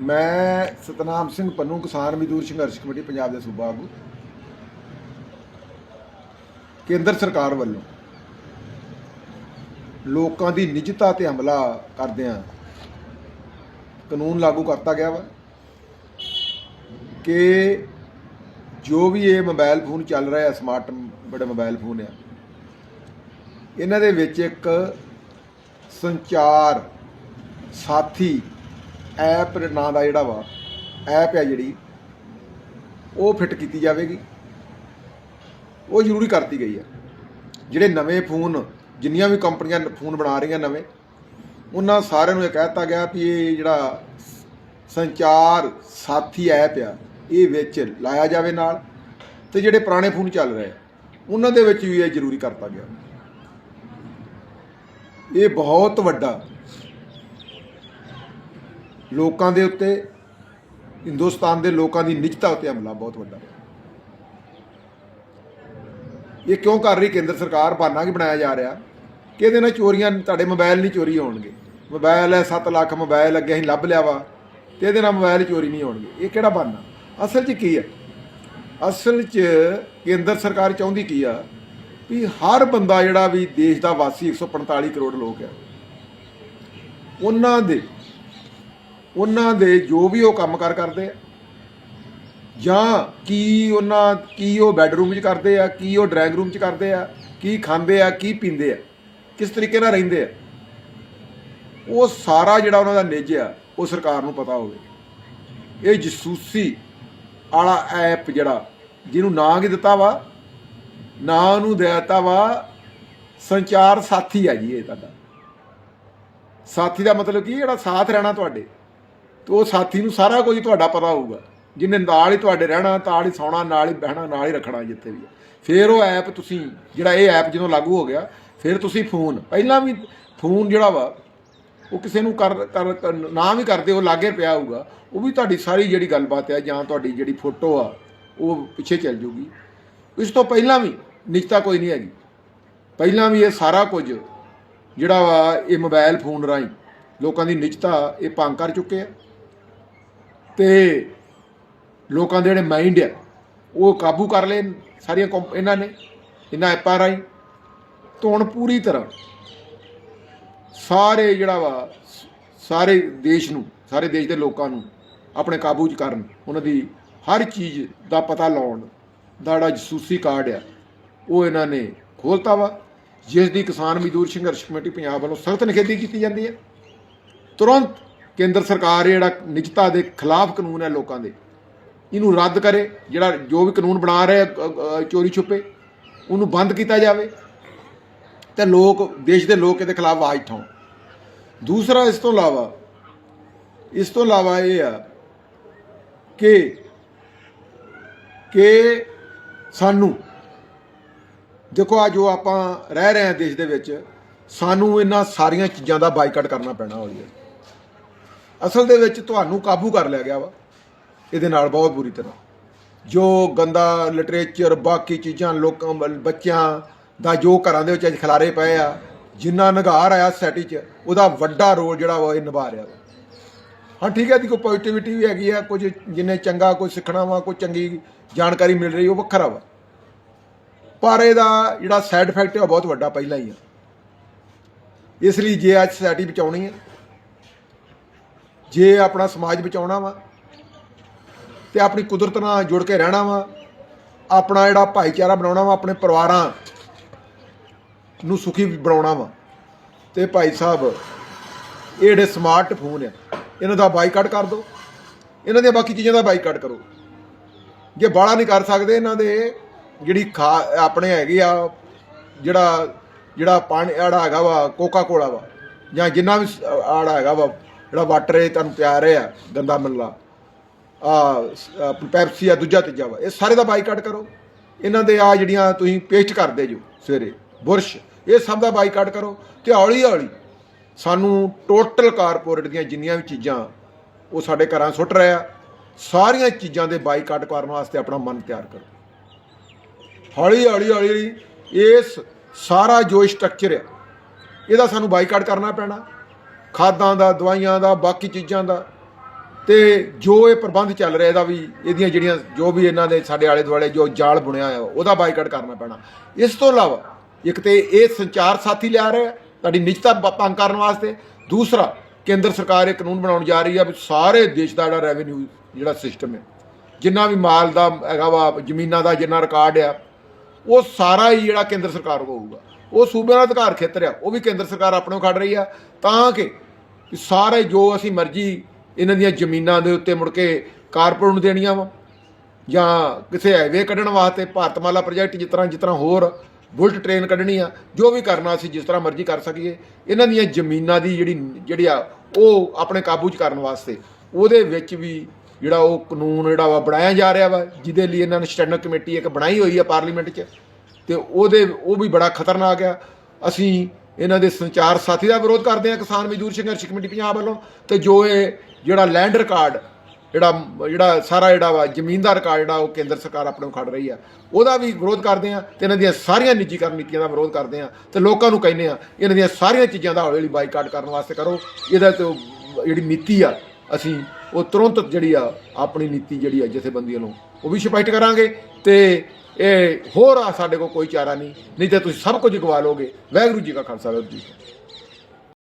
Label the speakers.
Speaker 1: ਮੈਂ ਸਤਨਾਮ ਸਿੰਘ ਪੰਨੂ, ਕਿਸਾਨ ਮਜ਼ਦੂਰ ਸੰਘਰਸ਼ ਕਮੇਟੀ, ਪੰਜਾਬ ਦੇ ਸੂਬਾ ਆਗੂ। ਕੇਂਦਰ ਸਰਕਾਰ ਵੱਲੋਂ ਲੋਕਾਂ ਦੀ ਨਿੱਜਤਾ ਤੇ ਹਮਲਾ ਕਰਦਿਆਂ ਕਾਨੂੰਨ ਲਾਗੂ ਕਰਤਾ ਗਿਆ ਵਾ ਕਿ ਜੋ ਵੀ ਇਹ ਮੋਬਾਈਲ ਫੋਨ ਚੱਲ ਰਿਹਾ ਹੈ ਸਮਾਰਟ ਬੜੇ ਮੋਬਾਈਲ ਫੋਨ ਆ, ਇਹਨਾਂ ਦੇ ਵਿੱਚ ਇੱਕ ਸੰਚਾਰ ਸਾਥੀ ਐਪ ਨਾਂ ਦਾ ਜਿਹੜਾ ਵਾ, ਐਪ ਹੈ ਜਿਹੜੀ, ਉਹ ਫਿੱਟ ਕੀਤੀ ਜਾਵੇਗੀ। ਉਹ ਜ਼ਰੂਰੀ ਕਰਤੀ ਗਈ ਹੈ ਜਿਹੜੇ ਨਵੇਂ ਫੋਨ, ਜਿੰਨੀਆਂ ਵੀ ਕੰਪਨੀਆਂ ਫੋਨ ਬਣਾ ਰਹੀਆਂ ਨਵੇਂ, ਉਹਨਾਂ ਸਾਰਿਆਂ ਨੂੰ ਇਹ ਕਹਿ ਦਿੱਤਾ ਗਿਆ ਵੀ ਇਹ ਜਿਹੜਾ ਸੰਚਾਰ ਸਾਥੀ ਐਪ ਆ, ਇਹ ਵਿੱਚ ਲਾਇਆ ਜਾਵੇ ਨਾਲ। ਤੇ ਜਿਹੜੇ ਪੁਰਾਣੇ ਫੋਨ ਚੱਲ ਰਹੇ, ਉਹਨਾਂ ਦੇ ਵਿੱਚ ਵੀ ਇਹ ਜ਼ਰੂਰੀ ਕਰਤਾ ਗਿਆ। ਇਹ ਬਹੁਤ ਵੱਡਾ ਲੋਕਾਂ ਦੇ ਉੱਤੇ, ਹਿੰਦੁਸਤਾਨ ਦੇ ਲੋਕਾਂ ਦੀ ਨਿਜਤਾ ਉੱਤੇ ਹਮਲਾ ਬਹੁਤ ਵੱਡਾ। ਇਹ ਕਿਉਂ ਕਰ ਰਹੀ ਕੇਂਦਰ ਸਰਕਾਰ? ਬਾਨਾ ਕੀ ਬਣਾਇਆ ਜਾ ਰਿਹਾ? ਕਿ ਇਹਦੇ ਨਾਲ ਚੋਰੀਆਂ? ਤੁਹਾਡੇ ਮੋਬਾਈਲ ਨਹੀਂ ਚੋਰੀ ਹੋਣਗੇ। ਮੋਬਾਈਲ ਹੈ 7 ਲੱਖ ਮੋਬਾਈਲ ਅੱਗੇ ਅਸੀਂ ਲੱਭ ਲਿਆ ਵਾ, ਤੇ ਇਹਦੇ ਨਾਲ ਮੋਬਾਈਲ ਚੋਰੀ ਨਹੀਂ ਹੋਣਗੇ। ਇਹ ਕਿਹੜਾ ਬਹਾਨਾ? ਅਸਲ 'ਚ ਕੀ ਹੈ? ਅਸਲ 'ਚ ਕੇਂਦਰ ਸਰਕਾਰ ਚਾਹੁੰਦੀ ਕੀ ਆ? ਵੀ ਹਰ ਬੰਦਾ ਜਿਹੜਾ ਵੀ ਦੇਸ਼ ਦਾ ਵਾਸੀ 145 ਕਰੋੜ ਲੋਕ ਆ, ਉਹਨਾਂ ਦੇ ਉਹਨਾਂ ਦੇ ਜੋ ਵੀ ਉਹ ਕੰਮ ਕੰਮਕਾਰ ਕਰਦੇ ਆ, ਜਾਂ ਕੀ ਉਹਨਾਂ, ਕੀ ਉਹ ਬੈੱਡਰੂਮ 'ਚ ਕਰਦੇ ਆ, ਕੀ ਉਹ ਡਰਾਇੰਗ ਰੂਮ 'ਚ ਕਰਦੇ ਆ, ਕੀ ਖਾਂਦੇ ਆ, ਕੀ ਪੀਂਦੇ ਆ, ਕਿਸ ਤਰੀਕੇ ਨਾਲ ਰਹਿੰਦੇ ਆ, ਉਹ ਸਾਰਾ ਜਿਹੜਾ ਉਹਨਾਂ ਦਾ ਨਿੱਜ ਆ, ਉਹ ਸਰਕਾਰ ਨੂੰ ਪਤਾ ਹੋਵੇ। ਇਹ ਜਸੂਸੀ ਵਾਲਾ ਐਪ ਜਿਹੜਾ, ਜਿਹਨੂੰ ਨਾਂ ਕੀ ਦਿੱਤਾ ਵਾ, ਨਾਂ ਨੂੰ ਦਿੱਤਾ ਵਾ, ਸੰਚਾਰ ਸਾਥੀ ਆ ਜੀ ਇਹ ਤੁਹਾਡਾ। ਸਾਥੀ ਦਾ ਮਤਲਬ ਕੀ ਜਿਹੜਾ ਸਾਥ ਰਹਿਣਾ ਤੁਹਾਡੇ। ਤੇ ਉਹ ਸਾਥੀ ਨੂੰ ਸਾਰਾ ਕੁਝ ਤੁਹਾਡਾ ਪਤਾ ਹੋਊਗਾ। ਜਿਹਨੇ ਨਾਲ ਹੀ ਤੁਹਾਡੇ ਰਹਿਣਾ, ਨਾਲ ਹੀ ਸੌਣਾ, ਨਾਲ ਹੀ ਬਹਿਣਾ, ਨਾਲ ਹੀ ਰੱਖਣਾ ਜਿੱਥੇ ਵੀ ਫਿਰ ਉਹ ਐਪ ਤੁਸੀਂ, ਜਿਹੜਾ ਇਹ ਐਪ ਜਦੋਂ ਲਾਗੂ ਹੋ ਗਿਆ, ਫਿਰ ਤੁਸੀਂ ਫੋਨ, ਪਹਿਲਾਂ ਵੀ ਫੋਨ ਜਿਹੜਾ ਵਾ, ਉਹ ਕਿਸੇ ਨੂੰ ਕਰ ਕਰ ਨਾ ਵੀ ਕਰਦੇ, ਉਹ ਲਾਗੇ ਪਿਆ ਹੋਊਗਾ। ਉਹ ਵੀ ਤੁਹਾਡੀ ਸਾਰੀ ਜਿਹੜੀ ਗੱਲਬਾਤ ਹੈ, ਜਾਂ ਤੁਹਾਡੀ ਜਿਹੜੀ ਫੋਟੋ ਆ, ਉਹ ਪਿੱਛੇ ਚੱਲ ਜੂਗੀ। ਇਸ ਤੋਂ ਪਹਿਲਾਂ ਵੀ ਨਿਜਤਾ ਕੋਈ ਨਹੀਂ ਹੈਗੀ। ਪਹਿਲਾਂ ਵੀ ਇਹ ਸਾਰਾ ਕੁਝ ਜਿਹੜਾ ਵਾ, ਇਹ ਮੋਬਾਈਲ ਫੋਨ ਰਾਹੀਂ ਲੋਕਾਂ ਦੀ ਨਿਜਤਾ, ਇਹ ਭੰਗ ਕਰ ਚੁੱਕੇ ਆ। ਤੇ ਲੋਕਾਂ ਦੇ ਜਿਹੜੇ ਮਾਈਂਡ ਆ, ਉਹ ਕਾਬੂ ਕਰ ਲਏ ਸਾਰੀਆਂ ਕੰਪ- ਇਹਨਾਂ ਨੇ, ਇਹਨਾਂ ਐਪਾਂ ਰਾਹੀਂ ਤੋਂ ਹੁਣ ਪੂਰੀ ਤਰ੍ਹਾਂ ਸਾਰੇ ਜਿਹੜਾ ਵਾ, ਸਾਰੇ ਦੇਸ਼ ਨੂੰ, ਸਾਰੇ ਦੇਸ਼ ਦੇ ਲੋਕਾਂ ਨੂੰ ਆਪਣੇ ਕਾਬੂ 'ਚ ਕਰਨ, ਉਹਨਾਂ ਦੀ ਹਰ ਚੀਜ਼ ਦਾ ਪਤਾ ਲਾਉਣ ਦਾ ਜਿਹੜਾ ਜਸੂਸੀ ਕਾਰਡ ਆ, ਉਹ ਇਹਨਾਂ ਨੇ ਖੋਲਤਾ ਵਾ, ਜਿਸ ਦੀ ਕਿਸਾਨ ਮਜ਼ਦੂਰ ਸੰਘਰਸ਼ ਕਮੇਟੀ ਪੰਜਾਬ ਵੱਲੋਂ ਸਖਤ ਨਿਖੇਧੀ ਕੀਤੀ ਜਾਂਦੀ ਹੈ ਤੁਰੰਤ ਕੇਂਦਰ ਸਰਕਾਰ ਜਿਹੜਾ ਨਿਜਤਾ ਦੇ ਖਿਲਾਫ ਕਾਨੂੰਨ ਹੈ ਲੋਕਾਂ ਦੇ, ਇਹਨੂੰ ਰੱਦ ਕਰੇ, ਜਿਹੜਾ ਜੋ ਵੀ ਕਾਨੂੰਨ ਬਣਾ ਰਹੇ ਚੋਰੀ ਛੁਪੇ, ਉਹਨੂੰ ਬੰਦ ਕੀਤਾ ਜਾਵੇ, ਤੇ ਲੋਕ, ਦੇਸ਼ ਦੇ ਲੋਕ ਇਹਦੇ ਖਿਲਾਫ ਆਵਾਜ਼ ਉਠਾਉਣ। ਦੂਸਰਾ ਇਸ ਤੋਂ ਇਲਾਵਾ, ਇਸ ਤੋਂ ਇਲਾਵਾ ਇਹ ਆ ਕਿ ਕਿ ਸਾਨੂੰ, ਦੇਖੋ ਆ ਜੋ ਆਪਾਂ ਰਹਿ ਰਹੇ ਹਾਂ ਦੇਸ਼ ਦੇ ਵਿੱਚ, ਸਾਨੂੰ ਇਹਨਾਂ ਸਾਰੀਆਂ ਚੀਜ਼ਾਂ ਦਾ ਬਾਈਕਾਟ ਕਰਨਾ ਪੈਣਾ ਹੋਈ ਹੈ ਅਸਲ ਦੇ ਵਿੱਚ ਤੁਹਾਨੂੰ ਕਾਬੂ ਕਰ ਲਿਆ ਗਿਆ ਵਾ। ਇਹਦੇ ਨਾਲ ਬਹੁਤ ਬੁਰੀ ਤਰ੍ਹਾਂ। ਜੋ ਗੰਦਾ ਲਿਟਰੇਚਰ ਬਾਕੀ ਚੀਜ਼ਾਂ, ਲੋਕਾਂ ਵੱਲ- ਬੱਚਿਆਂ ਦਾ ਜੋ ਘਰਾਂ ਦੇ ਵਿੱਚ ਅੱਜ ਖਿਲਾਰੇ ਪਏ ਆ, ਜਿੰਨਾ ਨਿਗਾਰ ਆਇਆ ਸੈਟੀ 'ਚ, ਉਹਦਾ ਵੱਡਾ ਰੋਲ ਜਿਹੜਾ ਵਾ ਇਹ ਨਿਭਾ ਰਿਹਾ ਵਾ। ਹਾਂ, ਠੀਕ ਹੈ ਦੀ ਕੋਈ ਪੋਜ਼ਿਟਿਵਿਟੀ ਵੀ ਹੈਗੀ ਆ, ਕੁਝ ਜਿੰਨੇ ਚੰਗਾ, ਕੁਝ ਸਿੱਖਣਾ ਵਾ ਕੋਈ ਚੰਗੀ ਜਾਣਕਾਰੀ ਮਿਲ ਰਹੀ ਉਹ ਵੱਖਰਾ ਵਾ। ਪਰ ਇਹਦਾ ਜਿਹੜਾ ਸਾਈਡ ਇਫੈਕਟ ਹੈ ਉਹ ਬਹੁਤ ਵੱਡਾ, ਪਹਿਲਾਂ ਹੀ ਆ। ਇਸ ਲਈ ਜੇ ਅੱਜ ਸੋਸਾਇਟੀ ਬਚਾਉਣੀ ਹੈ ਜੇ ਆਪਣਾ ਸਮਾਜ ਬਚਾਉਣਾ ਵਾ ਤੇ ਆਪਣੀ ਕੁਦਰਤ ਨਾਲ ਜੁੜ ਕੇ ਰਹਿਣਾ ਵਾ, ਆਪਣਾ ਜਿਹੜਾ ਭਾਈਚਾਰਾ ਬਣਾਉਣਾ ਵਾ, ਆਪਣੇ ਪਰਿਵਾਰਾਂ ਨੂੰ ਸੁਖੀ ਬਣਾਉਣਾ ਵਾ। ਤੇ ਭਾਈ ਸਾਹਿਬ, ਇਹ ਜਿਹੜੇ ਸਮਾਰਟ ਫੋਨ ਆ, ਇਹਨਾਂ ਦਾ ਬਾਈਕਾਟ ਕਰ ਦਿਓ। ਇਹਨਾਂ ਦੀਆਂ ਬਾਕੀ ਚੀਜ਼ਾਂ ਦਾ ਬਾਈਕਾਟ ਕਰੋ। ਜੇ ਬਾਲਾ ਨਹੀਂ ਕਰ ਸਕਦੇ ਇਹਨਾਂ ਦੇ, ਜਿਹੜੀ ਖਾ ਆਪਣੇ ਹੈਗੀ ਆ, ਜਿਹੜਾ ਜਿਹੜਾ ਪਾਣੀ ਆੜਾ ਹੈਗਾ ਵਾ, ਕੋਕਾ ਕੋਲਾ ਵਾ, ਜਾਂ ਜਿੰਨਾ ਵੀ ਆੜਾ ਹੈਗਾ ਵਾ ਜਿਹੜਾ ਵਾਟਰ ਇਹ ਤੁਹਾਨੂੰ ਪਿਆ ਰਿਹਾ ਗੰਦਾ ਮਿਲਣਾ ਆ ਪੈਪਸੀ ਆ, ਦੂਜਾ ਤੀਜਾ ਵਾ। ਇਹ ਸਾਰੇ ਦਾ ਬਾਈਕਾਟ ਕਰੋ। ਇਹਨਾਂ ਦੇ ਆ ਜਿਹੜੀਆਂ ਤੁਸੀਂ ਪੇਸਟ ਕਰਦੇ ਜੋ ਸਵੇਰੇ, ਬੁਰਸ਼, ਇਹ ਸਭ ਦਾ ਬਾਈਕਾਟ ਕਰੋ ਤੇ ਹੌਲੀ ਹੌਲੀ ਸਾਨੂੰ ਟੋਟਲ ਕਾਰਪੋਰੇਟ ਦੀਆਂ ਜਿੰਨੀਆਂ ਵੀ ਚੀਜ਼ਾਂ, ਉਹ ਸਾਡੇ ਘਰਾਂ ਸੁੱਟ ਰਿਹਾ ਸਾਰੀਆਂ ਚੀਜ਼ਾਂ ਦੇ ਬਾਈਕਾਟ ਕਰਨ ਵਾਸਤੇ ਆਪਣਾ ਮਨ ਤਿਆਰ ਕਰੋ। ਹੌਲੀ ਹੌਲੀ ਹੌਲੀ ਇਸ ਸਾਰਾ ਜੋ ਸਟਰਕਚਰ ਹੈ ਇਹਦਾ ਸਾਨੂੰ ਬਾਈਕਾਟ ਕਰਨਾ ਪੈਣਾ। ਖਾਦਾਂ ਦਾ, ਦਵਾਈਆਂ ਦਾ, ਬਾਕੀ ਚੀਜ਼ਾਂ ਦਾ। ਤੇ ਜੋ ਇਹ ਪ੍ਰਬੰਧ ਚੱਲ ਰਿਹਾ ਇਹਦਾ ਵੀ, ਇਹਦੀਆਂ ਜਿਹੜੀਆਂ ਜੋ ਵੀ ਇਹਨਾਂ ਦੇ ਸਾਡੇ ਆਲੇ ਦੁਆਲੇ ਜੋ ਜਾਲ ਬੁਣਿਆ ਆ ਉਹਦਾ ਬਾਈਕਾਟ ਕਰਨਾ ਪੈਣਾ। ਇਸ ਤੋਂ ਇਲਾਵਾ ਇੱਕ ਤੇ ਇਹ ਸੰਚਾਰ ਸਾਥੀ ਲਿਆ ਰਿਹਾ ਤੁਹਾਡੀ ਨਿਜਤਾ ਭੰਗ ਕਰਨ ਵਾਸਤੇ। ਦੂਸਰਾ, ਕੇਂਦਰ ਸਰਕਾਰ ਇਹ ਕਾਨੂੰਨ ਬਣਾਉਣ ਜਾ ਰਹੀ ਆ ਵੀ ਸਾਰੇ ਦੇਸ਼ ਦਾ ਜਿਹੜਾ ਰੈਵਨਿਊ ਜਿਹੜਾ ਸਿਸਟਮ ਹੈ, ਜਿੰਨਾ ਵੀ ਮਾਲ ਦਾ ਹੈਗਾ ਵਾ, ਜ਼ਮੀਨਾਂ ਦਾ ਜਿੰਨਾ ਰਿਕਾਰਡ ਆ, ਉਹ ਸਾਰਾ ਹੀ ਜਿਹੜਾ ਕੇਂਦਰ ਸਰਕਾਰ ਕੋਲ ਹੋਊਗਾ। ਉਹ ਸੂਬਿਆਂ ਦਾ ਅਧਿਕਾਰ ਖੇਤਰ ਆ ਉਹ ਵੀ ਕੇਂਦਰ ਸਰਕਾਰ ਆਪਣੇ ਖੜ ਰਹੀ ਆ, ਤਾਂ ਕਿ ਸਾਰੇ ਜੋ ਅਸੀਂ ਮਰਜ਼ੀ ਇਹਨਾਂ ਦੀਆਂ ਜ਼ਮੀਨਾਂ ਦੇ ਉੱਤੇ ਮੁੜ ਕੇ ਕਾਰਪੋਰੇਟ ਨੂੰ ਦੇਣੀਆਂ ਵਾ, ਜਾਂ ਕਿਸੇ ਹਾਈਵੇ ਕੱਢਣ ਵਾਸਤੇ ਭਾਰਤਮਾਲਾ ਪ੍ਰੋਜੈਕਟ ਜਿਸ ਤਰ੍ਹਾਂ ਜਿਸ ਤਰ੍ਹਾਂ ਹੋਰ ਬੁਲਟ ਟ੍ਰੇਨ ਕੱਢਣੀ ਆ, ਜੋ ਵੀ ਕਰਨਾ ਅਸੀਂ ਜਿਸ ਤਰ੍ਹਾਂ ਮਰਜ਼ੀ ਕਰ ਸਕੀਏ, ਇਹਨਾਂ ਦੀਆਂ ਜ਼ਮੀਨਾਂ ਦੀ ਜਿਹੜੀ ਜਿਹੜੀ ਆ, ਉਹ ਆਪਣੇ ਕਾਬੂ 'ਚ ਕਰਨ ਵਾਸਤੇ, ਉਹਦੇ ਵਿੱਚ ਵੀ ਜਿਹੜਾ ਉਹ ਕਾਨੂੰਨ ਜਿਹੜਾ ਵਾ ਬਣਾਇਆ ਜਾ ਰਿਹਾ ਵਾ, ਜਿਹਦੇ ਲਈ ਇਹਨਾਂ ਨੇ ਸਟੈਂਡਿੰਗ ਕਮੇਟੀ ਇੱਕ ਬਣਾਈ ਹੋਈ ਆ ਪਾਰਲੀਮੈਂਟ 'ਚ ਤੇ ਉਹਦੇ, ਉਹ ਵੀ ਬੜਾ ਖਤਰਨਾਕ ਆ ਅਸੀਂ ਇਹਨਾਂ ਦੇ ਸੰਚਾਰ ਸਾਥੀ ਦਾ ਵਿਰੋਧ ਕਰਦੇ ਆ ਕਿਸਾਨ ਮਜ਼ਦੂਰ ਸੰਘਰਸ਼ ਕਮੇਟੀ ਪੰਜਾਬ ਵੱਲੋਂ। ਤੇ ਜੋ ਇਹ ਜਿਹੜਾ ਲੈਂਡ ਰਿਕਾਰਡ ਜਿਹੜਾ ਜਿਹੜਾ ਸਾਰਾ ਜਿਹੜਾ ਵਾ ਜ਼ਮੀਨ ਦਾ ਰਿਕਾਰਡ ਜਿਹੜਾ ਉਹ ਕੇਂਦਰ ਸਰਕਾਰ ਆਪਣੇ ਨੂੰ ਖੜ ਰਹੀ ਆ ਉਹਦਾ ਵੀ ਵਿਰੋਧ ਕਰਦੇ ਆ ਤੇ ਇਹਨਾਂ ਦੀਆਂ ਸਾਰੀਆਂ ਨਿੱਜੀਕਰਨ ਨੀਤੀਆਂ ਦਾ ਵਿਰੋਧ ਕਰਦੇ ਆ ਤੇ ਲੋਕਾਂ ਨੂੰ ਕਹਿੰਦੇ ਆ ਇਹਨਾਂ ਦੀਆਂ ਸਾਰੀਆਂ ਚੀਜ਼ਾਂ ਦਾ ਹੌਲੀ ਹੌਲੀ ਬਾਈਕਾਟ ਕਰਨ ਵਾਸਤੇ ਕਰੋ। ਇਹਦਾ ਤੇ ਜਿਹੜੀ ਨੀਤੀ ਆ, ਅਸੀਂ ਉਹ ਤੁਰੰਤ ਜਿਹੜੀ ਆ ਆਪਣੀ ਨੀਤੀ ਜਿਹੜੀ ਆ ਜਥੇਬੰਦੀਆਂ ਨੂੰ, ਉਹ ਵੀ ਸਪਸ਼ਟ ਕਰਾਂਗੇ ਤੇ ਇਹ ਹੋਰ ਆ, ਸਾਡੇ ਕੋਲ ਕੋਈ ਚਾਰਾ ਨਹੀਂ ਨਹੀਂ ਤੇ ਤੁਸੀਂ ਸਭ ਕੁਝ ਗਵਾ ਲੋਗੇ। ਵਾਹਿਗੁਰੂ ਜੀ ਕਾ ਖਾਲਸਾ, ਵਾਹਿਗੁਰੂ ਜੀ